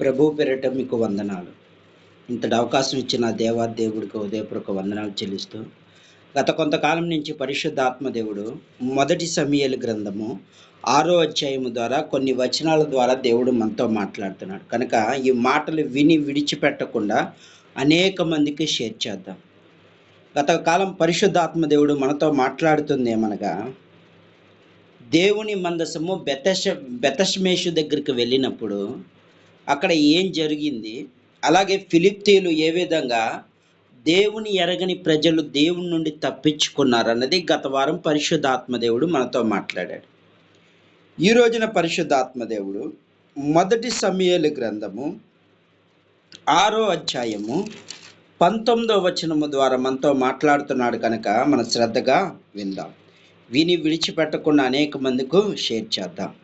ప్రభు పేరిట మీకు వందనాలు. ఇంతటి అవకాశం ఇచ్చిన దేవా దేవుడికి ఉదయపూర్వక వందనాలు చెల్లిస్తూ గత కొంతకాలం నుంచి పరిశుద్ధాత్మదేవుడు మొదటి సమయలు గ్రంథము ఆరో అధ్యాయము ద్వారా కొన్ని వచనాల ద్వారా దేవుడు మనతో మాట్లాడుతున్నాడు. కనుక ఈ మాటలు విని విడిచిపెట్టకుండా అనేక మందికి షేర్ చేద్దాం. గత కాలం పరిశుద్ధాత్మ దేవుడు మనతో మాట్లాడుతుంది ఏమనగా దేవుని మందసము బెతష బెతష్మేషు దగ్గరికి వెళ్ళినప్పుడు అక్కడ ఏం జరిగింది? అలాగే ఫిలిప్తీలు ఏ విధంగా దేవుని ఎరగని ప్రజలు దేవుని నుండి తప్పించుకున్నారు అన్నది గత వారం పరిశుద్ధాత్మదేవుడు మనతో మాట్లాడాడు. ఈ రోజున పరిశుద్ధాత్మదేవుడు మొదటి సమయలు గ్రంథము ఆరో అధ్యాయము పంతొమ్మిదో వచనము ద్వారా మనతో మాట్లాడుతున్నాడు కనుక మన శ్రద్ధగా విందాం. విని విడిచిపెట్టకుండా అనేక మందికు షేర్ చేద్దాం.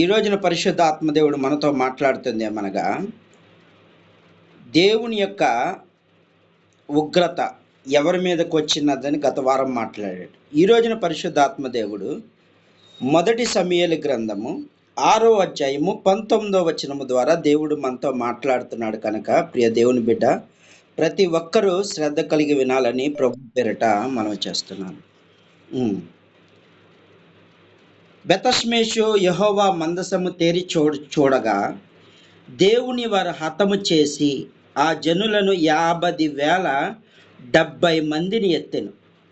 ఈ రోజున పరిశుద్ధ ఆత్మదేవుడు మనతో మాట్లాడుతుంది ఏమనగా దేవుని యొక్క ఉగ్రత ఎవరి మీదకి వచ్చినదని గత వారం మాట్లాడాడు. ఈ రోజున పరిశుద్ధ ఆత్మదేవుడు మొదటి సమయలు గ్రంథము ఆరో అధ్యాయము పంతొమ్మిదో వచనము ద్వారా దేవుడు మనతో మాట్లాడుతున్నాడు కనుక ప్రియ దేవుని బిడ్డ ప్రతి ఒక్కరూ శ్రద్ధ కలిగి వినాలని ప్రభు పేరిట మనం చేస్తున్నాను. బెతస్మేషు యహోవా మందసము తేరి చూ చూడగా దేవుని వారు హతము చేసి ఆ జనులను యాభై వేల డెబ్బై మందిని ఎత్తెను.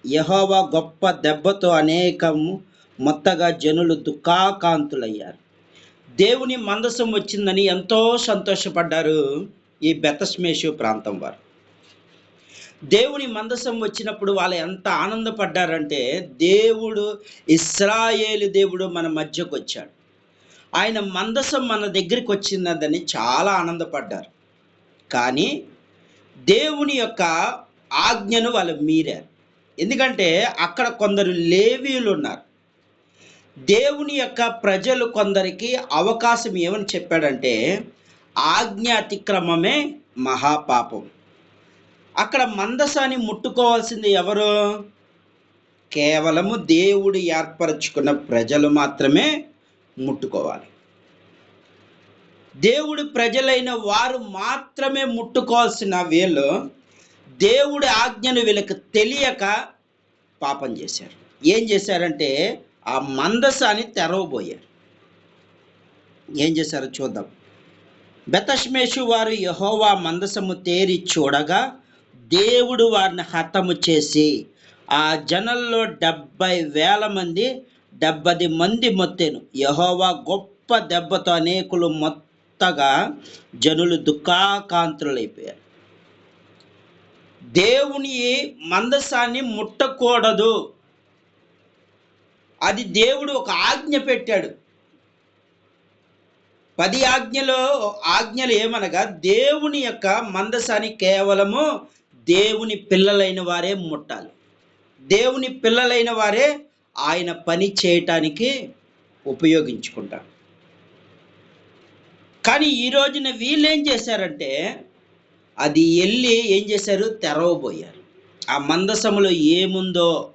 యహోవా గొప్ప దెబ్బతో అనేకము మొత్తగా జనులు దుఃఖాకాంతులయ్యారు. దేవుని మందసం వచ్చిందని ఎంతో సంతోషపడ్డారు ఈ బెతస్మేషు ప్రాంతం వారు. దేవుని మందసం వచ్చినప్పుడు వాళ్ళు ఎంత ఆనందపడ్డారంటే దేవుడు ఇస్రాయేలు దేవుడు మన మధ్యకు వచ్చాడు. ఆయన మందసం మన దగ్గరికి వచ్చిందని చాలా ఆనందపడ్డారు. కానీ దేవుని యొక్క ఆజ్ఞను వాళ్ళు మీరారు. ఎందుకంటే అక్కడ కొందరు లేవీలు ఉన్నారు. దేవుని యొక్క ప్రజలు కొందరికి అవకాశం ఏమని చెప్పాడంటే ఆజ్ఞ అతిక్రమమే మహాపాపం. అక్కడ మందసాన్ని ముట్టుకోవాల్సింది ఎవరు? కేవలము దేవుడు ఏర్పరచుకున్న ప్రజలు మాత్రమే ముట్టుకోవాలి. దేవుడి ప్రజలైన వారు మాత్రమే ముట్టుకోవాల్సిన వీళ్ళు దేవుడి ఆజ్ఞను వీళ్ళకి తెలియక పాపం చేశారు. ఏం చేశారంటే ఆ మందసాన్ని తెరవబోయారు. ఏం చేశారో చూద్దాం. బెతష్మేషు వారు యహోవా మందసము తేరి చూడగా దేవుడు వారిని హతము చేసి ఆ జనంలో డెబ్బై వేల మంది డెబ్బది మంది మొత్తాను. యహోవా గొప్ప దెబ్బతో అనేకులు మొత్తగా జనులు దుఃఖాకాంతులైపోయారు. దేవుని మందసాన్ని ముట్టకూడదు. అది దేవుడు ఒక ఆజ్ఞ పెట్టాడు. పది ఆజ్ఞలో ఆజ్ఞలు ఏమనగా దేవుని యొక్క మందసాన్ని కేవలము దేవుని పిల్లలైన వారే ముట్టాలి. దేవుని పిల్లలైన వారే ఆయన పని చేయటానికి ఉపయోగించుకుంటారు. కానీ ఈ రోజున వీళ్ళు ఏం చేశారంటే అది వెళ్ళి ఏం చేశారు? తెరవబోయారు. ఆ మందసములో ఏముందో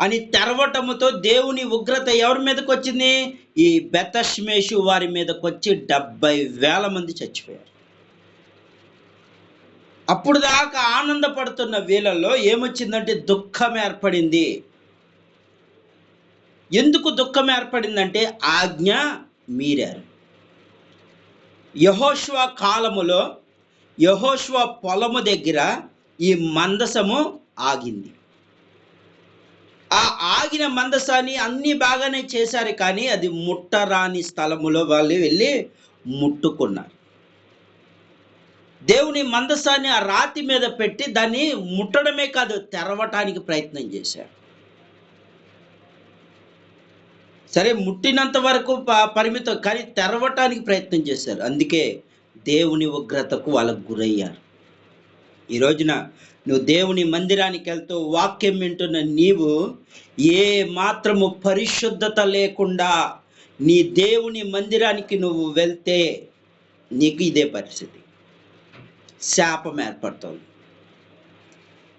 అని తెరవటముతో దేవుని ఉగ్రత ఎవరి మీదకి వచ్చింది ఈ బెతష్మేషు వారి మీదకి వచ్చి డెబ్బై వేల మంది చచ్చిపోయారు. అప్పుడు దాకా ఆనందపడుతున్న వీళ్ళల్లో ఏమొచ్చిందంటే దుఃఖం ఏర్పడింది. ఎందుకు దుఃఖం ఏర్పడిందంటే ఆజ్ఞ మీరారు. యహోష్వ కాలములో యహోష్వ పొలము దగ్గర ఈ మందసము ఆగింది. ఆ ఆగిన మందసాన్ని అన్నీ బాగానే చేశారు కానీ అది ముట్టరాని స్థలములో వాళ్ళు వెళ్ళి ముట్టుకున్నారు. దేవుని మందసాన్ని ఆ రాతి మీద పెట్టి దాన్ని ముట్టడమే కాదు తెరవటానికి ప్రయత్నం చేశారు సరే ముట్టినంత వరకు ప- పరిమితం కానీ తెరవటానికి ప్రయత్నం చేశారు. అందుకే దేవుని ఉగ్రతకు వాళ్ళకు గురయ్యారు. ఈ రోజున నువ్వు దేవుని మందిరానికి వెళ్తూ వాక్యం వింటున్న నీవు ఏ మాత్రము పరిశుద్ధత లేకుండా నీ దేవుని మందిరానికి నువ్వు వెళ్తే నీకు ఇదే పరిస్థితి. శాపం ఏర్పడుతుంది.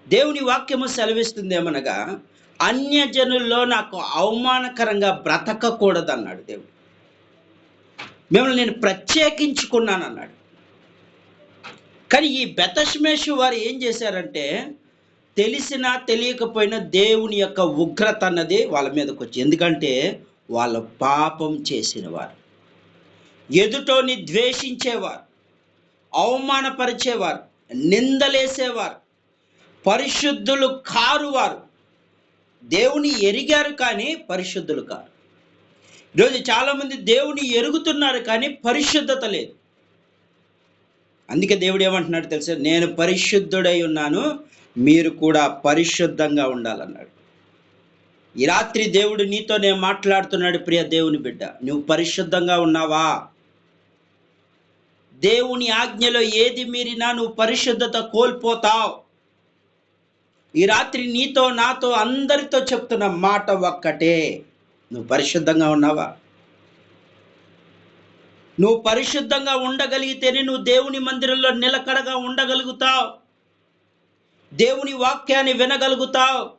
దేవుని వాక్యము సెలవిస్తుంది ఏమనగా అన్యజనుల్లో నాకు అవమానకరంగా బ్రతకకూడదు అన్నాడు దేవుడు. మిమ్మల్ని నేను ప్రత్యేకించుకున్నాను అన్నాడు కానీ ఈ బెతష్మేషు వారు ఏం చేశారంటే తెలిసినా తెలియకపోయినా దేవుని యొక్క ఉగ్రత అన్నది వాళ్ళ మీదకి వచ్చి ఎందుకంటే వాళ్ళ పాపం చేసిన వారు. ఎదుటోని ద్వేషించేవారు. అవమానపరిచేవారు నిందలేసేవారు పరిశుద్ధులు కారు వారు దేవుని ఎరిగారు కానీ పరిశుద్ధులు కారు. ఈరోజు చాలామంది దేవుని ఎరుగుతున్నారు కానీ పరిశుద్ధత లేదు. అందుకే దేవుడు ఏమంటున్నాడు తెలుసా? నేను పరిశుద్ధుడై ఉన్నాను మీరు కూడా పరిశుద్ధంగా ఉండాలన్నాడు. ఈ రాత్రి దేవుడు నీతో నేను మాట్లాడుతున్నాడు ప్రియ దేవుని బిడ్డ. నువ్వు పరిశుద్ధంగా ఉన్నావా? దేవుని ఆజ్ఞలో ఏది మీరినా నువ్వు పరిశుద్ధత కోల్పోతావు. ఈ రాత్రి నీతో నాతో అందరితో చెప్తున్న మాట ఒక్కటే. నువ్వు పరిశుద్ధంగా ఉన్నావా? నువ్వు పరిశుద్ధంగా ఉండగలిగితేనే నువ్వు దేవుని మందిరంలో నిలకడగా ఉండగలుగుతావు. దేవుని వాక్యాన్ని వినగలుగుతావు.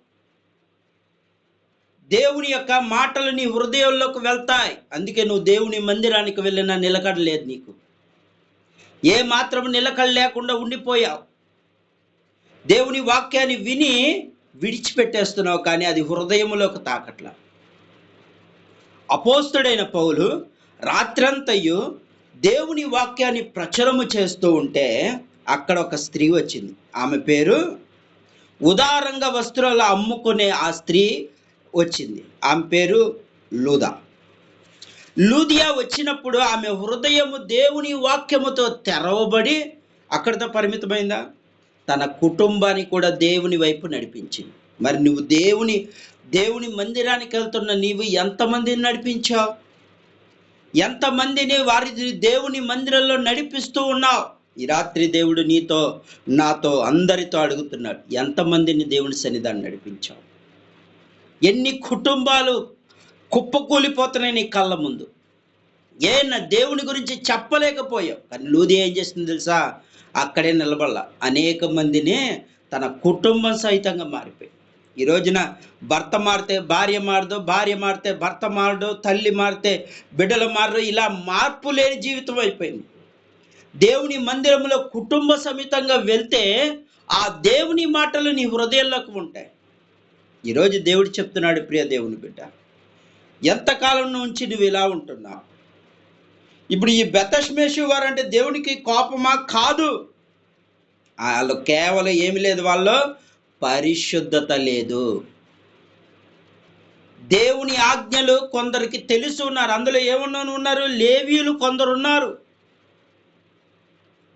దేవుని యొక్క మాటలు నీ హృదయంలోకి వెళ్తాయి. అందుకే నువ్వు దేవుని మందిరానికి వెళ్ళినా నిలకడలేదు నీకు. ఏ మాత్రం నిలకడ లేకుండా ఉండిపోయావు. దేవుని వాక్యాన్ని విని విడిచిపెట్టేస్తున్నావు కానీ అది హృదయములోకి తాకట్లా. అపోస్తుడైన పౌలు రాత్రంతయు దేవుని వాక్యాన్ని ప్రచురము చేస్తూ ఉంటే అక్కడ ఒక స్త్రీ వచ్చింది. ఆమె పేరు ఉదారంగా వస్త్రాలు అమ్ముకునే ఆ స్త్రీ వచ్చింది. ఆమె పేరు లూదా. లూదియా వచ్చినప్పుడు ఆమె హృదయము దేవుని వాక్యముతో తెరవబడి అక్కడితో పరిమితమైందా? తన కుటుంబాన్ని కూడా దేవుని వైపు నడిపించింది. మరి నువ్వు దేవుని దేవుని మందిరానికి వెళ్తున్న నీవు ఎంతమందిని నడిపించావు? ఎంతమందిని వారి దేవుని మందిరంలో నడిపిస్తూ ఉన్నావు? ఈ రాత్రి దేవుడు నీతో నాతో అందరితో అడుగుతున్నాడు ఎంతమందిని దేవుని సన్నిధాన్ని నడిపించావు? ఎన్ని కుటుంబాలు కుప్పకూలిపోతున్నాయి నీ కళ్ళ ముందు. ఏ నా దేవుని గురించి చెప్పలేకపోయావు. కానీ లూది ఏం చేస్తుంది తెలుసా? అక్కడే నిలబడాల. అనేక మందిని తన కుటుంబం సహితంగా మారిపోయి. ఈ రోజున భర్త మారితే భార్య మారదు భార్య మారితే భర్త మారడు తల్లి మారితే బిడ్డలు మారడు ఇలా మార్పు లేని జీవితం అయిపోయింది. దేవుని మందిరంలో కుటుంబ సమేతంగా వెళ్తే ఆ దేవుని మాటలు నీ హృదయంలోకి ఉంటాయి. ఈరోజు దేవుడు చెప్తున్నాడు ప్రియ దేవుని బిడ్డ ఎంతకాలం నుంచి నువ్వు ఇలా ఉంటున్నావు? ఇప్పుడు ఈ బెతష్మేషు వారు అంటే దేవునికి కోపమా? కాదు. వాళ్ళు కేవలం ఏమి లేదు వాళ్ళు పరిశుద్ధత లేదు. దేవుని ఆజ్ఞలు కొందరికి తెలుసు ఉన్నారు. అందులో ఏమన్నాను ఉన్నారు? లేవీలు కొందరు ఉన్నారు.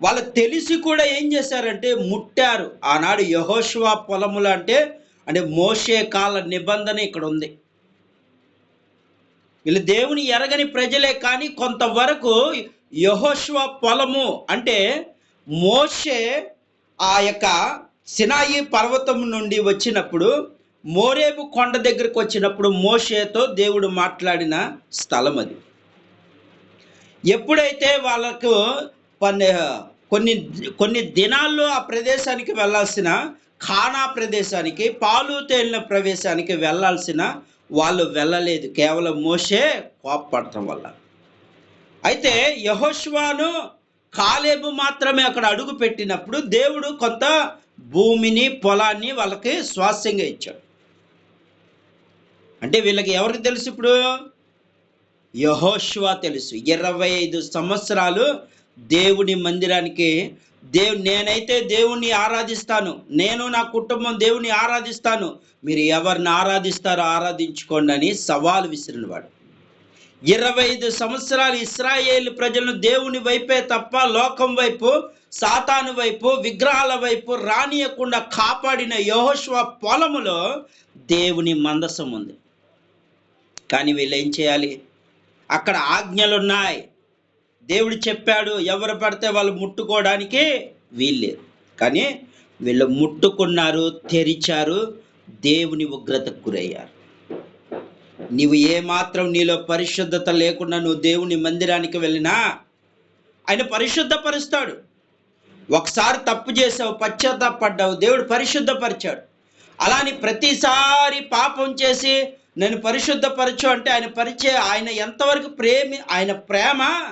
వాళ్ళు తెలిసి కూడా ఏం చేశారంటే ముట్టారు. ఆనాడు యహోష్వా పొలములు అంటే అంటే మోసే కాల నిబంధన ఇక్కడ ఉంది. వీళ్ళు దేవుని ఎరగని ప్రజలే కానీ కొంతవరకు యహోష్వ పొలము అంటే మోషే ఆ యొక్క సినాయి పర్వతం నుండి వచ్చినప్పుడు మోరేబు కొండ దగ్గరకు వచ్చినప్పుడు మోషేతో దేవుడు మాట్లాడిన స్థలం అది. ఎప్పుడైతే వాళ్ళకు కొన్ని కొన్ని కొన్ని దినాల్లో ఆ ప్రదేశానికి వెళ్ళాల్సిన ఖానా ప్రదేశానికి పాలు తేలిన ప్రవేశానికి వెళ్ళాల్సిన వాళ్ళు వెళ్ళలేదు. కేవలం మోసే కోపపడటం వల్ల. అయితే యహోష్వాను కాలేబు మాత్రమే అక్కడ అడుగు పెట్టినప్పుడు దేవుడు కొంత భూమిని పొలాన్ని వాళ్ళకి స్వాస్యంగా ఇచ్చాడు. అంటే వీళ్ళకి ఎవరికి తెలుసు ఇప్పుడు? యహోష్వా తెలుసు. ఇరవై ఐదు సంవత్సరాలు దేవుని మందిరానికి దేవు నేనైతే దేవుణ్ణి ఆరాధిస్తాను. నేను నా కుటుంబం దేవుని ఆరాధిస్తాను. మీరు ఎవరిని ఆరాధిస్తారో ఆరాధించుకోండి అని సవాలు విసిరినవాడు. ఇరవై ఐదు సంవత్సరాలు ఇస్రాయేల్ ప్రజలను దేవుని వైపే తప్ప లోకం వైపు సాతాను వైపు విగ్రహాల వైపు రానియకుండా కాపాడిన యహోష్వ పొలములో దేవుని మందసం ఉంది. కానీ వీళ్ళు ఏం చేయాలి? అక్కడ ఆజ్ఞలు ఉన్నాయి దేవుడు చెప్పాడు ఎవరు పడితే వాళ్ళు ముట్టుకోవడానికి వీల్లేదు. కానీ వీళ్ళు ముట్టుకున్నారు తెరిచారు దేవుని ఉగ్రతకు గురయ్యారు. నీవు ఏమాత్రం నీలో పరిశుద్ధత లేకుండా నువ్వు దేవుని మందిరానికి వెళ్ళినా ఆయన పరిశుద్ధపరుస్తాడు. ఒకసారి తప్పు చేసావు పశ్చాత్తాపడ్డావు దేవుడు పరిశుద్ధపరిచాడు. అలాని ప్రతిసారి పాపం చేసి నేను పరిశుద్ధపరచు అంటే ఆయన పరిచే ఆయన ఎంతవరకు ప్రేమి ఆయన ప్రేమ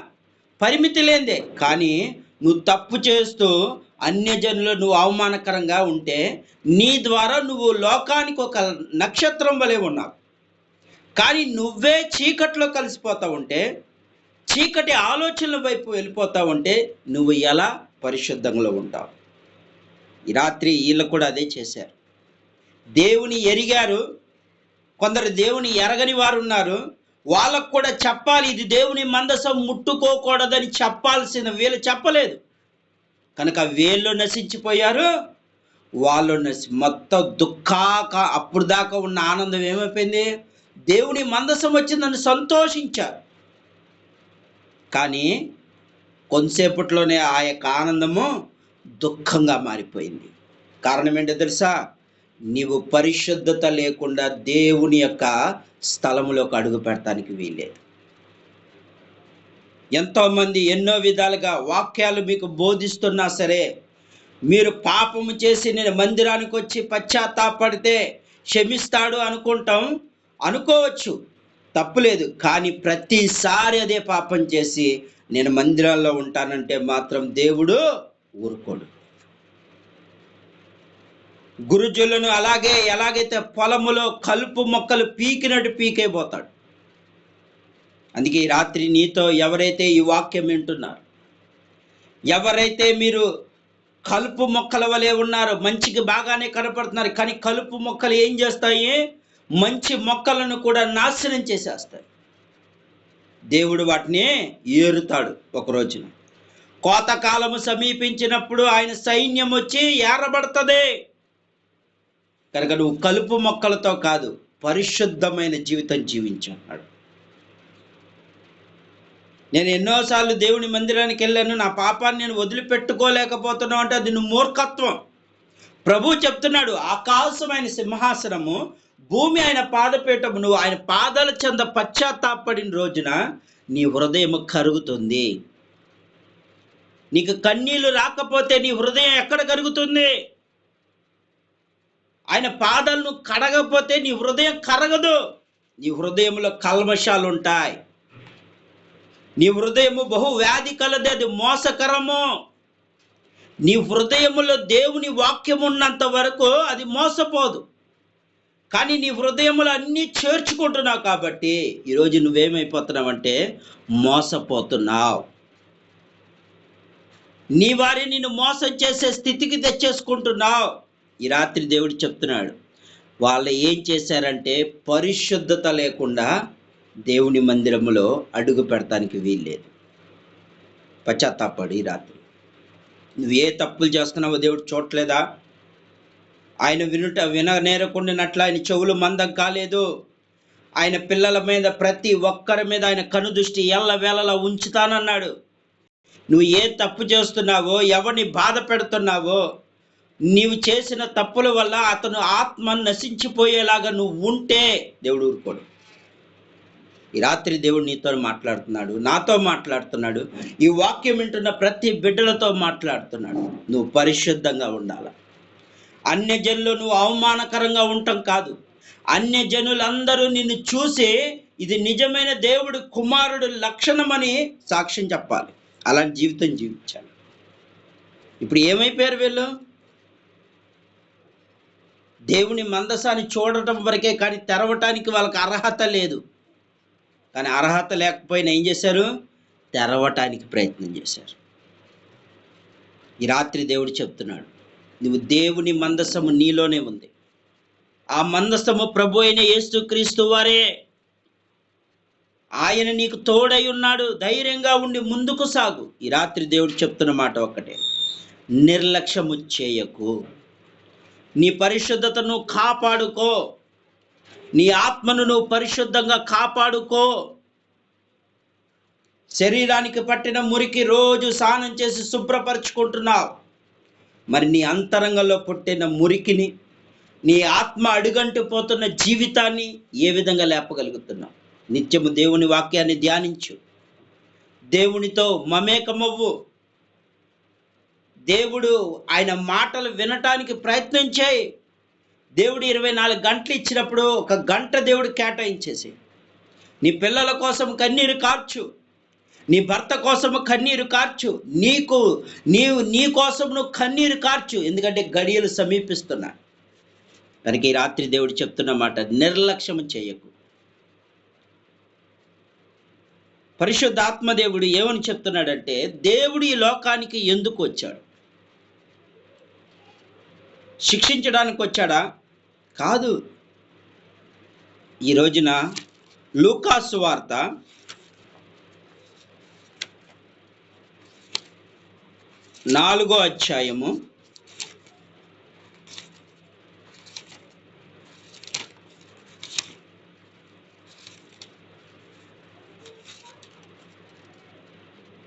పరిమితి లేనిదే కానీ నువ్వు తప్పు చేస్తూ అన్యజనులు నువ్వు అవమానకరంగా ఉంటే నీ ద్వారా నువ్వు లోకానికి ఒక నక్షత్రం వలె ఉన్నావు. కానీ నువ్వే చీకట్లో కలిసిపోతా ఉంటే చీకటి ఆలోచనల వైపు వెళ్ళిపోతా ఉంటే నువ్వు ఎలా పరిశుద్ధంలో ఉంటావు? ఈ రాత్రి వీళ్ళు కూడా అదే చేశారు. దేవుని ఎరిగారు. కొందరు దేవుని ఎరగని వారు ఉన్నారు. వాళ్ళకు కూడా చెప్పాలి ఇది దేవుని మందసం ముట్టుకోకూడదని చెప్పాల్సిన వీళ్ళు చెప్పలేదు. కనుక వీళ్ళు నశించిపోయారు. వాళ్ళు నశి మొత్తం దుఃఖాక అప్పుడు దాకా ఉన్న ఆనందం ఏమైపోయింది? దేవుని మందసం వచ్చిందని సంతోషించారు. కానీ కొంతసేపట్లోనే ఆ యొక్క ఆనందము దుఃఖంగా మారిపోయింది. కారణం ఏంటో తెలుసా? నీవు పరిశుద్ధత లేకుండా దేవుని యొక్క స్థలములోకి అడుగు పెట్టడానికి వీల్లేదు. ఎంతోమంది ఎన్నో విధాలుగా వాక్యాలు మీకు బోధిస్తున్నా సరే మీరు పాపము చేసి నేను మందిరానికి వచ్చి పశ్చాత్తాపడితే క్షమిస్తాడు అనుకుంటాం అనుకోవచ్చు. తప్పులేదు. కానీ ప్రతిసారి అదే పాపం చేసి నేను మందిరాల్లో ఉంటానంటే మాత్రం దేవుడు ఊరుకోడు. గురుజులను అలాగే ఎలాగైతే పొలములో కలుపు మొక్కలు పీకినట్టు పీకైపోతాడు అందుకే ఈ రాత్రి నీతో ఎవరైతే ఈ వాక్యం వింటున్నారు ఎవరైతే మీరు కలుపు మొక్కల వలె ఉన్నారో మంచికి బాగానే కనపడుతున్నారు కానీ కలుపు మొక్కలు ఏం చేస్తాయి? మంచి మొక్కలను కూడా నాశనం చేసేస్తాయి. దేవుడు వాటిని ఏరుతాడు ఒక రోజున. కోతకాలము సమీపించినప్పుడు ఆయన సైన్యం వచ్చి ఏరబడుతుంది. కనుక నువ్వు కలుపు మొక్కలతో కాదు పరిశుద్ధమైన జీవితం జీవించున్నాడు నేను ఎన్నోసార్లు దేవుని మందిరానికి వెళ్ళాను నా పాపాన్ని నేను వదిలిపెట్టుకోలేకపోతున్నావు అంటే అది నువ్వు మూర్ఖత్వం. ప్రభు చెప్తున్నాడు ఆకాశమైన సింహాసనము భూమి ఆయన పాదపీఠము నువ్వు ఆయన పాదాల చెంద పశ్చాత్తాపడిన రోజున నీ హృదయం కరుగుతుంది. నీకు కన్నీళ్ళు రాకపోతే నీ హృదయం ఎక్కడ కరుగుతుంది? ఆయన పాదాలను కడగపోతే నీ హృదయం కరగదు. నీ హృదయంలో కల్మషాలు ఉంటాయి నీ హృదయము బహు వ్యాధి కలది అది మోసకరము. నీ హృదయములో దేవుని వాక్యం ఉన్నంత వరకు అది మోసపోదు. కానీ నీ హృదయములు అన్నీ చేర్చుకుంటున్నావు కాబట్టి ఈరోజు నువ్వేమైపోతున్నావంటే మోసపోతున్నావు. నీ వారిని నిన్ను మోసం చేసే స్థితికి తెచ్చేసుకుంటున్నావు. ఈ రాత్రి దేవుడు చెప్తున్నాడు వాళ్ళు ఏం చేశారంటే పరిశుద్ధత లేకుండా దేవుని మందిరములో అడుగు పెడతానికి వీల్లేదు. పశ్చాత్తాపడు ఈ రాత్రి. నువ్వు ఏ తప్పులు చేస్తున్నావో దేవుడు చూడలేదా ఆయన వినుట విననేరకుండినట్లు ఆయన చెవులు మందం కాలేదు. ఆయన పిల్లల మీద ప్రతి ఒక్కరి మీద ఆయన కనుదృష్టి ఎల్ల వేళలా ఉంచుతానన్నాడు. నువ్వు ఏ తప్పు చేస్తున్నావో ఎవరిని బాధ పెడుతున్నావో నీవు చేసిన తప్పుల వల్ల అతను ఆత్మ నశించిపోయేలాగా నువ్వు ఉంటే దేవుడు ఊరుకోడు. ఈ రాత్రి దేవుడు నీతో మాట్లాడుతున్నాడు నాతో మాట్లాడుతున్నాడు ఈ వాక్యం వింటున్న ప్రతి బిడ్డలతో మాట్లాడుతున్నాడు. నువ్వు పరిశుద్ధంగా ఉండాల. అన్యజనులు నువ్వు అవమానకరంగా ఉండటం కాదు. అన్య జనులందరూ నిన్ను చూసి ఇది నిజమైన దేవుడు కుమారుడు లక్షణమని సాక్ష్యం చెప్పాలి. అలాంటి జీవితం జీవించాలి. ఇప్పుడు ఏమైపోయారు వీళ్ళు? దేవుని మందసాన్ని చూడటం వరకే కానీ తెరవటానికి వాళ్ళకి అర్హత లేదు. కానీ అర్హత లేకపోయినా ఏం చేశారు? తెరవటానికి ప్రయత్నం చేశారు. ఈ రాత్రి దేవుడు చెప్తున్నాడు నువ్వు దేవుని మందసము నీలోనే ఉంది. ఆ మందసము ప్రభు అయిన యేసుక్రీస్తు వారే. ఆయన నీకు తోడై ఉన్నాడు. ధైర్యంగా ఉండి ముందుకు సాగు. ఈ రాత్రి దేవుడు చెప్తున్న మాట ఒక్కటే నిర్లక్ష్యము చేయకు. నీ పరిశుద్ధతను కాపాడుకో. నీ ఆత్మను నువ్వు పరిశుద్ధంగా కాపాడుకో. శరీరానికి పట్టిన మురికి రోజు స్నానం చేసి శుభ్రపరచుకుంటున్నావు. మరి నీ అంతరంగంలో పుట్టిన మురికిని నీ ఆత్మ అడుగంటు పోతున్న జీవితాన్ని ఏ విధంగా లేపగలుగుతున్నావు? నిత్యము దేవుని వాక్యాన్ని ధ్యానించు. దేవునితో మమేకమవ్వు. దేవుడు ఆయన మాటలు వినటానికి ప్రయత్నం చేయి. దేవుడు ఇరవై నాలుగు గంటలు ఇచ్చినప్పుడు ఒక గంట దేవుడు కేటాయించేసి నీ పిల్లల కోసం కన్నీరు కార్చు నీ భర్త కోసము కన్నీరు కార్చు నీకు నీవు నీ కోసం నువ్వు కన్నీరు కార్చు. ఎందుకంటే గడియలు సమీపిస్తున్నా కనుక ఈ రాత్రి దేవుడు చెప్తున్న మాట నిర్లక్ష్యం చేయకు. పరిశుద్ధాత్మదేవుడు ఏమని చెప్తున్నాడంటే దేవుడు ఈ లోకానికి ఎందుకు వచ్చాడు? శిక్షించడానికి వచ్చాడా కాదు. ఈ రోజున లూకాసు వార్త నాలుగో అధ్యాయము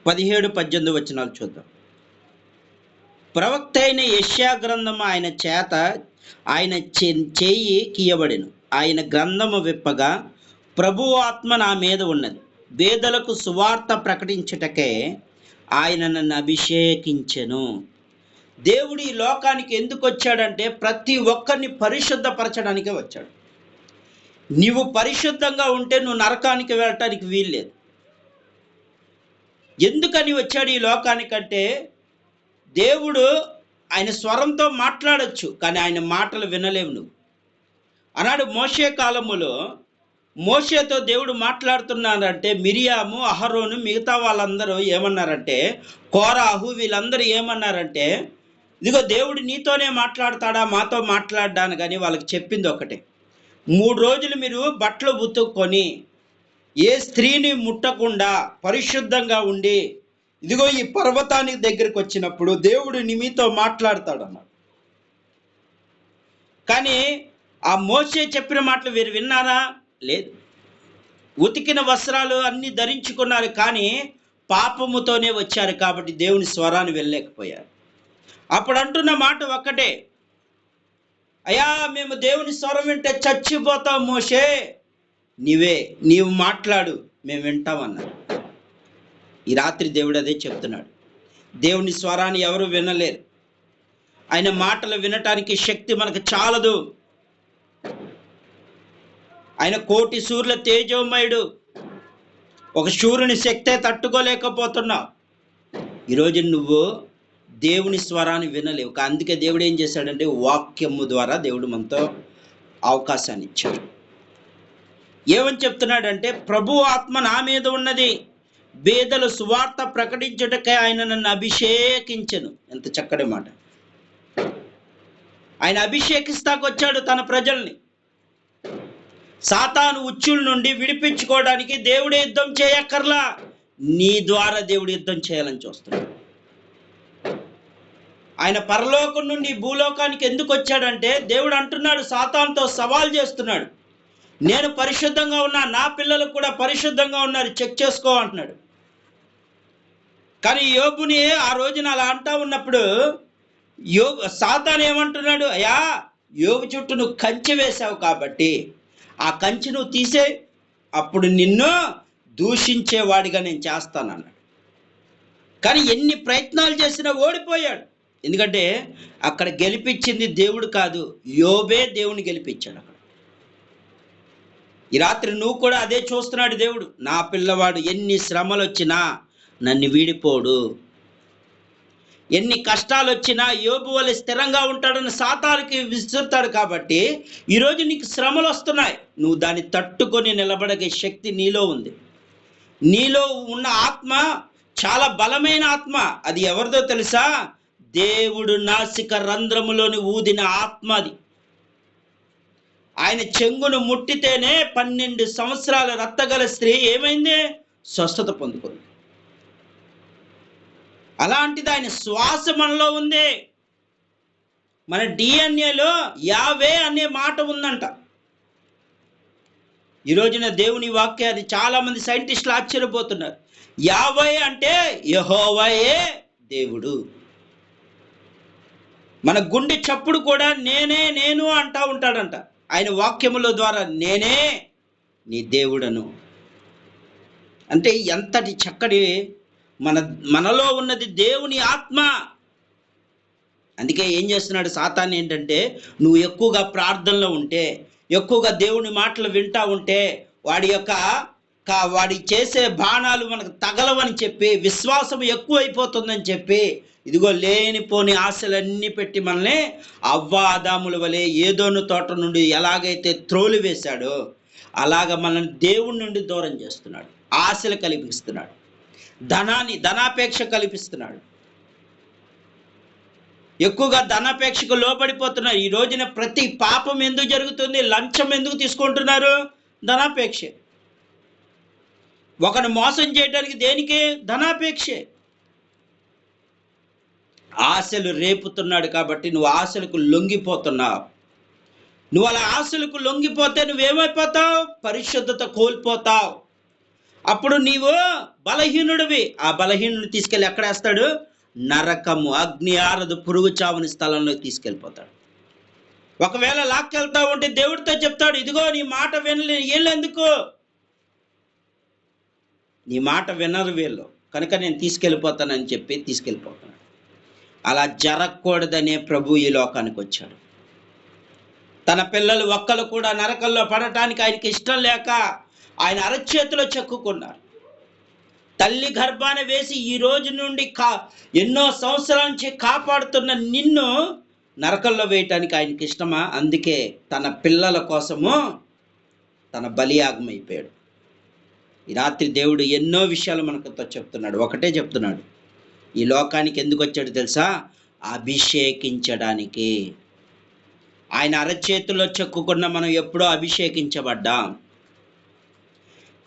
పదిహేడు పద్దెనిమిది వచనాలు చూద్దాం. ప్రవక్త అయిన యష్యా గ్రంథము ఆయన చేత ఆయన చేయి కీయబడిను. ఆయన గ్రంథము విప్పగా ప్రభు ఆత్మ నా మీద ఉన్నది. వేదలకు సువార్త ప్రకటించుటకే ఆయన నన్ను అభిషేకించెను. దేవుడు ఈ లోకానికి ఎందుకు వచ్చాడంటే ప్రతి ఒక్కరిని పరిశుద్ధపరచడానికే వచ్చాడు. నీవు పరిశుద్ధంగా ఉంటే నువ్వు నరకానికి వెళ్ళటానికి వీల్లేదు. ఎందుకని వచ్చాడు ఈ లోకానికంటే దేవుడు ఆయన స్వరంతో మాట్లాడచ్చు కానీ ఆయన మాటలు వినలేవు నువ్వు. అన్నాడు మోషే కాలములో మోషేతో దేవుడు మాట్లాడుతున్నారంటే మిరియాము అహరోను మిగతా వాళ్ళందరూ ఏమన్నారంటే కోరాహు వీళ్ళందరూ ఏమన్నారంటే ఇదిగో దేవుడు నీతోనే మాట్లాడతాడా మాతో మాట్లాడ్డాను కానీ వాళ్ళకి చెప్పింది ఒకటే. మూడు రోజులు మీరు బట్టలు ఉతుక్కొని ఏ స్త్రీని ముట్టకుండా పరిశుద్ధంగా ఉండి ఇదిగో ఈ పర్వతానికి దగ్గరికి వచ్చినప్పుడు దేవుడు నీ మాట్లాడతాడు అన్నాడు కానీ ఆ మోసే చెప్పిన మాటలు వీరు విన్నారా? లేదు. ఉతికిన వస్త్రాలు అన్ని ధరించుకున్నారు కానీ పాపముతోనే వచ్చారు కాబట్టి దేవుని స్వరాన్ని వెళ్ళలేకపోయారు అప్పుడు అంటున్న మాట ఒక్కటే. అయ్యా మేము దేవుని స్వరం వింటే చచ్చిపోతాం మోషే. నీవే నీవు మాట్లాడు మేము వింటామన్నారు ఈ రాత్రి దేవుడు అదే చెప్తున్నాడు. దేవుని స్వరాన్ని ఎవరు వినలేరు. ఆయన మాటలు వినటానికి శక్తి మనకు చాలదు. ఆయన కోటి సూర్యుల తేజోమయుడు. ఒక సూర్యుని శక్తే తట్టుకోలేకపోతున్నావు. ఈరోజు నువ్వు దేవుని స్వరాన్ని వినలేవు. కా- అందుకే దేవుడు ఏం చేశాడంటే వాక్యము ద్వారా దేవుడు మనతో అవకాశాన్ని ఇచ్చాడు. ఏమని చెప్తున్నాడంటే ప్రభు ఆత్మ నా మీద ఉన్నది. బేదలు సువార్త ప్రకటించుటకే ఆయన నన్ను అభిషేకించను. ఎంత చక్కటి మాట. ఆయన అభిషేకిస్తాకొచ్చాడు తన ప్రజల్ని. సాతాను ఉచ్చుల నుండి విడిపించుకోవడానికి దేవుడే యుద్ధం చేయక్కర్లా. నీ ద్వారా దేవుడు యుద్ధం చేయాలని చూస్తున్నాడు. ఆయన పరలోకం నుండి భూలోకానికి ఎందుకు వచ్చాడంటే దేవుడు అంటున్నాడు సాతాన్తో సవాల్ చేస్తున్నాడు. నేను పరిశుద్ధంగా ఉన్నా నా పిల్లలు కూడా పరిశుద్ధంగా ఉన్నారు చెక్ చేసుకో అంటున్నాడు. కానీ యోబుని ఆ రోజున అలా అంటా ఉన్నప్పుడు యో సాతాన్ ఏమంటున్నాడు అయ్యా యోగు చుట్టూ నువ్వు కంచె వేశావు కాబట్టి ఆ కంచె నువ్వు తీసే అప్పుడు నిన్ను దూషించేవాడిగా నేను చేస్తాను అన్నాడు కానీ ఎన్ని ప్రయత్నాలు చేసినా ఓడిపోయాడు. ఎందుకంటే అక్కడ గెలిపించింది దేవుడు కాదు యోబే దేవుని గెలిపించాడు అక్కడ. ఈ రాత్రి నువ్వు కూడా అదే చూస్తున్నాడు దేవుడు నా పిల్లవాడు ఎన్ని శ్రమలు వచ్చినా నన్ను వీడిపోడు. ఎన్ని కష్టాలు వచ్చినా యోబు వల్ల స్థిరంగా ఉంటాడని సాతానికి విసురుతాడు కాబట్టి ఈరోజు నీకు శ్రమలు వస్తున్నాయి నువ్వు దాన్ని తట్టుకొని నిలబడగే శక్తి నీలో ఉంది. నీలో ఉన్న ఆత్మ చాలా బలమైన ఆత్మ. అది ఎవరిదో తెలుసా? దేవుడు నాసిక రంధ్రములోని ఊదిన ఆత్మ అది. ఆయన చెంగును ముట్టితేనే పన్నెండు సంవత్సరాల రత్తగల స్త్రీ ఏమైంది? స్వస్థత పొందుకుంది. అలాంటిది ఆయన శ్వాస మనలో ఉంది. మన డిఎన్ఏలో యావే అనే మాట ఉందంట. ఈ రోజున దేవుని వాక్యాన్ని చాలామంది సైంటిస్టులు ఆశ్చర్యపోతున్నారు. యావే అంటే యహోవయే దేవుడు. మన గుండె చప్పుడు కూడా నేనే నేను అంటా ఉంటాడంట. ఆయన వాక్యముల ద్వారా నేనే నీ దేవుడను. అంటే ఎంతటి చక్కటి మన మనలో ఉన్నది దేవుని ఆత్మ. అందుకే ఏం చేస్తున్నాడు సాతాన్ ఏంటంటే నువ్వు ఎక్కువగా ప్రార్థనలో ఉంటే ఎక్కువగా దేవుని మాటలు వింటా ఉంటే వాడి యొక్క కా- వాడి చేసే బాణాలు మనకు తగలవని చెప్పి విశ్వాసం ఎక్కువైపోతుందని చెప్పి ఇదిగో లేనిపోని ఆశలన్నీ పెట్టి మనల్ని అవ్వ ఆదాముల వలె ఏదోను తోట నుండి ఎలాగైతే త్రోలు వేశాడో అలాగ మనల్ని దేవుడి నుండి దూరం చేస్తున్నాడు ఆశలు కల్పిస్తున్నాడు ధనాన్ని ధనాపేక్ష కల్పిస్తున్నాడు. ఎక్కువగా ధనాపేక్షకు లోబడిపోతున్నారు. ఈ రోజున ప్రతి పాపం ఎందుకు జరుగుతుంది? లంచం ఎందుకు తీసుకుంటున్నారు? ధనాపేక్ష. ఒకను మోసం చేయడానికి దేనికి? ధనాపేక్షే. ఆశలు రేపుతున్నాడు కాబట్టి నువ్వు ఆశలకు లొంగిపోతున్నావు. నువ్వు అలా ఆశలకు లొంగిపోతే నువ్వేమైపోతావు? పరిశుద్ధత కోల్పోతావు. అప్పుడు నీవు బలహీనుడివి. ఆ బలహీనుడిని తీసుకెళ్ళి ఎక్కడేస్తాడు? నరకము అగ్ని ఆరదు పురుగు చావుని స్థలంలో తీసుకెళ్ళిపోతాడు. ఒకవేళ లాక్కెళ్తా ఉంటే దేవుడితో చెప్తాడు ఇదిగో నీ మాట వినలే వీళ్ళెందుకు? నీ మాట వినరు వీళ్ళు. కనుక నేను తీసుకెళ్ళిపోతానని చెప్పి తీసుకెళ్ళిపోతున్నాడు. అలా జరగకూడదనే ప్రభు ఈ లోకానికి వచ్చాడు. తన పిల్లలు ఒక్కరు కూడా నరకంలో పడటానికి ఆయనకి ఇష్టం లేక ఆయన అరచేతిలో చెక్కుకున్నారు. తల్లి గర్భాన వేసి ఈ రోజు నుండి కా ఎన్నో సంవత్సరాల నుంచి కాపాడుతున్న నిన్ను నరకంలో వేయటానికి ఆయనకి ఇష్టమా? అందుకే తన పిల్లల కోసము తన బలియాగం అయిపోయాడు ఈ రాత్రి దేవుడు ఎన్నో విషయాలు మనకుతో చెప్తున్నాడు. ఒకటే చెప్తున్నాడు. ఈ లోకానికి ఎందుకు వచ్చాడు తెలుసా? అభిషేకించడానికి. ఆయన అరచేతిలో చెక్కుకున్న మనం ఎప్పుడో అభిషేకించబడ్డాం.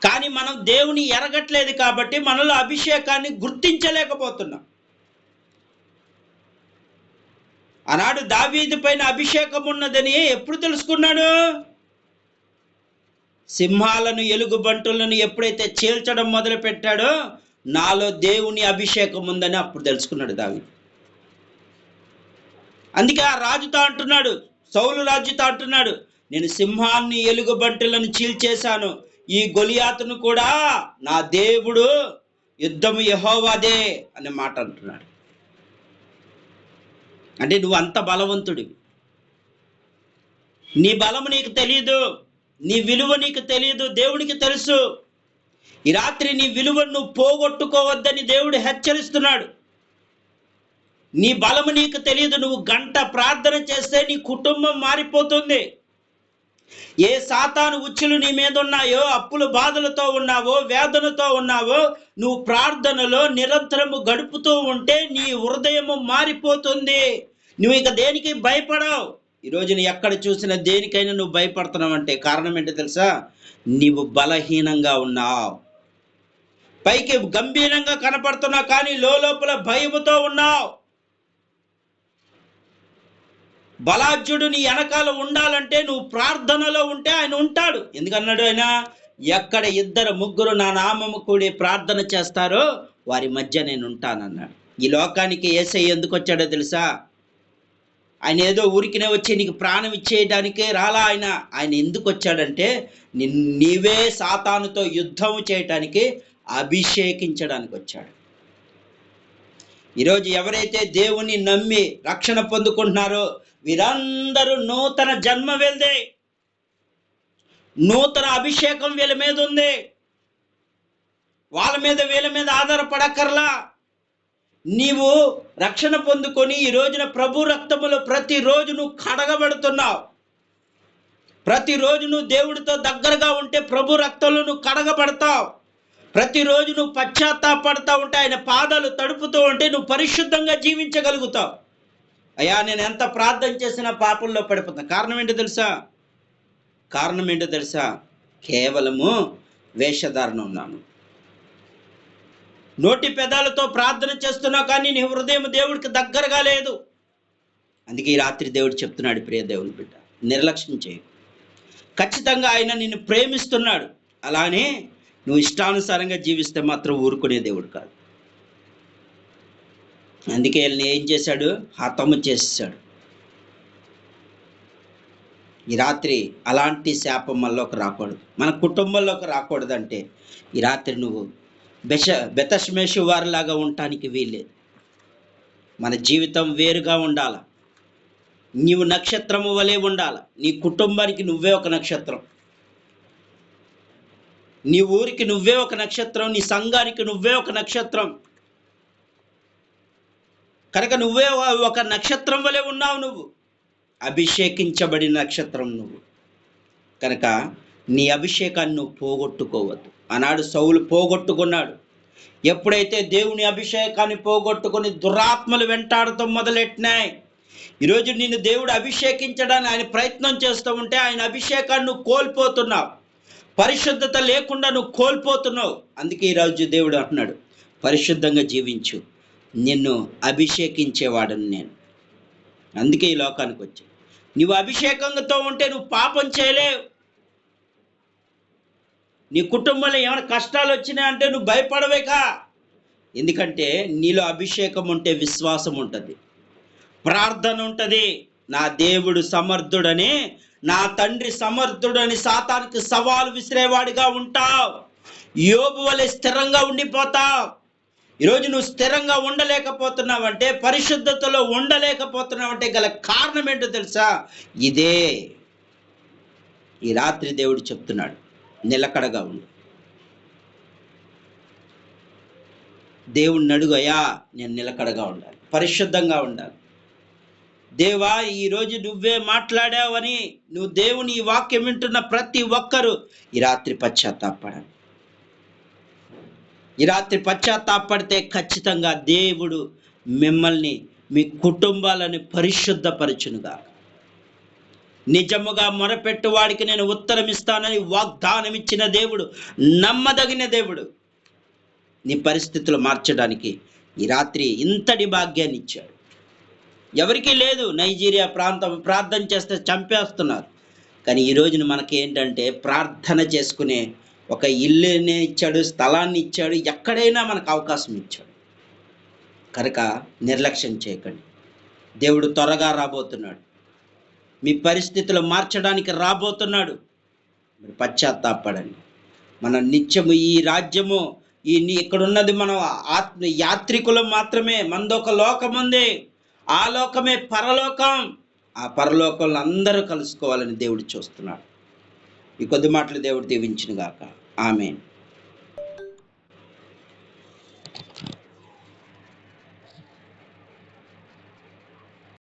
కానీ మనం దేవుని ఎరగట్లేదు కాబట్టి మనలో అభిషేకాన్ని గుర్తించలేకపోతున్నాం. ఆనాడు దావీదు పైన అభిషేకం ఉన్నదని ఎప్పుడు తెలుసుకున్నాడు? సింహాలను ఎలుగుబంటులను ఎప్పుడైతే చీల్చడం మొదలు పెట్టాడో నాలో దేవుని అభిషేకం ఉందని అప్పుడు తెలుసుకున్నాడు దావి అందుకే ఆ రాజుతో అంటున్నాడు సౌలు రాజుతో అంటున్నాడు నేను సింహాన్ని ఎలుగుబంటులను చీల్చేశాను ఈ గొలియాతును కూడా నా దేవుడు యుద్ధము యహోవాదే అనే మాట అంటున్నాడు. అంటే నువ్వు అంత బలవంతుడివి నీ బలము నీకు తెలియదు నీ విలువ నీకు తెలియదు దేవునికి తెలుసు. ఈ రాత్రి నీ విలువను నువ్వు పోగొట్టుకోవద్దని దేవుడు హెచ్చరిస్తున్నాడు. నీ బలము నీకు తెలియదు నువ్వు గంట ప్రార్థన చేస్తే నీ కుటుంబం మారిపోతుంది. ఏ సాతాను ఉచ్చులు నీ మీద ఉన్నాయో అప్పుల బాధలతో ఉన్నావో వేదనతో ఉన్నావో నువ్వు ప్రార్థనలో నిరంతరము గడుపుతూ ఉంటే నీ హృదయము మారిపోతుంది. నువ్వు ఇక దేనికి భయపడవు? ఈరోజు నీ ఎక్కడ చూసినా దేనికైనా నువ్వు భయపడుతున్నావు అంటే కారణం ఏంటో తెలుసా? నీవు బలహీనంగా ఉన్నావు. పైకి గంభీరంగా కనపడుతున్నావు కానీ లోపల భయముతో ఉన్నావు. బలాజ్యుడు నీ వెనకాల ఉండాలంటే నువ్వు ప్రార్థనలో ఉంటే ఆయన ఉంటాడు. ఎందుకన్నాడు ఆయన? ఎక్కడ ఇద్దరు ముగ్గురు నా నామము కూడి ప్రార్థన చేస్తారో వారి మధ్య నేను ఉంటానన్నాడు. ఈ లోకానికి ఏసై ఎందుకు వచ్చాడో తెలుసా? ఆయన ఏదో ఊరికినే వచ్చి నీకు ప్రాణం ఇచ్చేయడానికే రాలా ఆయన. ఆయన ఎందుకు వచ్చాడంటే నిన్ నీవే సాతానుతో యుద్ధం చేయటానికి అభిషేకించడానికి వచ్చాడు. ఈరోజు ఎవరైతే దేవుని నమ్మి రక్షణ పొందుకుంటున్నారో వీరందరూ నూతన జన్మ వెళ్దే నూతన అభిషేకం వీళ్ళ మీద ఉంది. వాళ్ళ మీద వీళ్ళ మీద ఆధారపడక్కర్లా. నీవు రక్షణ పొందుకొని ఈ రోజున ప్రభు రక్తములో ప్రతిరోజు నువ్వు కడగబడుతున్నావు. ప్రతిరోజు నువ్వు దేవుడితో దగ్గరగా ఉంటే ప్రభు రక్తంలో నువ్వు కడగబడతావు. ప్రతిరోజు నువ్వు పశ్చాత్తాపడతా ఉంటే ఆయన పాదాలు తడుపుతూ ఉంటే నువ్వు పరిశుద్ధంగా జీవించగలుగుతావు. అయ్యా నేను ఎంత ప్రార్థన చేసినా పాపంలో పడిపోతాను కారణం ఏంటో తెలుసా? కారణం ఏంటో తెలుసా? కేవలము వేషధారణ ఉన్నాను నోటి పెదాలతో ప్రార్థన చేస్తున్నావు కానీ నీ హృదయం దేవుడికి దగ్గరగా లేదు. అందుకే ఈ రాత్రి దేవుడు చెప్తున్నాడు ప్రియ దేవుని బిడ్డ నిర్లక్ష్యం చేయి. ఖచ్చితంగా ఆయన నిన్ను ప్రేమిస్తున్నాడు. అలానే నువ్వు ఇష్టానుసారంగా జీవిస్తే మాత్రం ఊరుకునే దేవుడు కాదు. అందుకే వీళ్ళని ఏం చేశాడు? హతము చేశాడు. ఈ రాత్రి అలాంటి శాపం మనలోకి రాకూడదు. మన కుటుంబంలోకి రాకూడదంటే ఈ రాత్రి నువ్వు బెష బెతష్మేషు వారిలాగా ఉండటానికి వీల్లేదు. మన జీవితం వేరుగా ఉండాల? నీవు నక్షత్రము వలె ఉండాల? నీ కుటుంబానికి నువ్వే ఒక నక్షత్రం. నీ ఊరికి నువ్వే ఒక నక్షత్రం నీ సంఘానికి నువ్వే ఒక నక్షత్రం. కనుక నువ్వే ఒక నక్షత్రం వలె ఉన్నావు నువ్వు. అభిషేకించబడిన నక్షత్రం నువ్వు. కనుక నీ అభిషేకాన్ని నువ్వు పోగొట్టుకోవద్దు. ఆనాడు సౌలు పోగొట్టుకున్నాడు. ఎప్పుడైతే దేవుని అభిషేకాన్ని పోగొట్టుకొని దురాత్మలు వెంటాడటం మొదలెట్టినాయి ఈరోజు నిన్ను దేవుడు అభిషేకించడానికి ఆయన ప్రయత్నం చేస్తూ ఉంటే ఆయన అభిషేకాన్ని నువ్వు కోల్పోతున్నావు. పరిశుద్ధత లేకుండా నువ్వు కోల్పోతున్నావు. అందుకే ఈరోజు దేవుడు అంటున్నాడు పరిశుద్ధంగా జీవించు. నిన్ను అభిషేకించేవాడని నేను. అందుకే ఈ లోకానికి వచ్చా నువ్వు అభిషేకంతో ఉంటే నువ్వు పాపం చేయలేవు. నీ కుటుంబంలో ఏమైనా కష్టాలు వచ్చినాయి అంటే నువ్వు భయపడవేకా. ఎందుకంటే నీలో అభిషేకం ఉంటే విశ్వాసం ఉంటుంది. ప్రార్థన ఉంటుంది. నా దేవుడు సమర్థుడని నా తండ్రి సమర్థుడని సాతానికి సవాలు విసిరేవాడిగా ఉంటావు. యోబు వలె స్థిరంగా ఉండిపోతావు. ఈరోజు నువ్వు స్థిరంగా ఉండలేకపోతున్నావంటే పరిశుద్ధతలో ఉండలేకపోతున్నావంటే గల కారణం ఏంటో తెలుసా? ఇదే. ఈ రాత్రి దేవుడు చెప్తున్నాడు నిలకడగా ఉండు. దేవుణ్ణి అడుగయా నేను నిలకడగా ఉండాలి పరిశుద్ధంగా ఉండాలి. దేవా ఈరోజు నువ్వే మాట్లాడావని నువ్వు దేవుని ఈ వాక్యం వింటున్న ప్రతి ఒక్కరూ ఈ రాత్రి పశ్చాత్తాపడాలి. ఈ రాత్రి పశ్చాత్తాపడితే ఖచ్చితంగా దేవుడు మిమ్మల్ని మీ కుటుంబాలను పరిశుద్ధపరచునుగా నిజముగా మొరపెట్టు వాడికి నేను ఉత్తరం ఇస్తానని వాగ్దానం ఇచ్చిన దేవుడు నమ్మదగిన దేవుడు నీ పరిస్థితులు మార్చడానికి ఈ రాత్రి ఇంతటి భాగ్యాన్ని ఇచ్చాడు. ఎవరికీ లేదు నైజీరియా ప్రాంతం ప్రార్థన చేస్తే చంపేస్తున్నారు. కానీ ఈ రోజున మనకి ఏంటంటే ప్రార్థన చేసుకునే ఒక ఇల్లుని ఇచ్చాడు స్థలాన్ని ఇచ్చాడు ఎక్కడైనా మనకు అవకాశం ఇచ్చాడు. కనుక నిర్లక్ష్యం చేయకండి. దేవుడు త్వరగా రాబోతున్నాడు. మీ పరిస్థితులు మార్చడానికి రాబోతున్నాడు. మీరు పశ్చాత్తాపడండి. మన నిత్యము ఈ రాజ్యము ఈ ఇక్కడున్నది ఇక్కడ ఉన్నది మనం ఆత్మ యాత్రికులం మాత్రమే మందొక లోకం ఉంది ఆ లోకమే పరలోకం. ఆ పరలోకంలో అందరూ కలుసుకోవాలని దేవుడు చూస్తున్నాడు. ఈ కొద్ది మాటలు దేవుడు దీవించిన గాక ఆమెన్.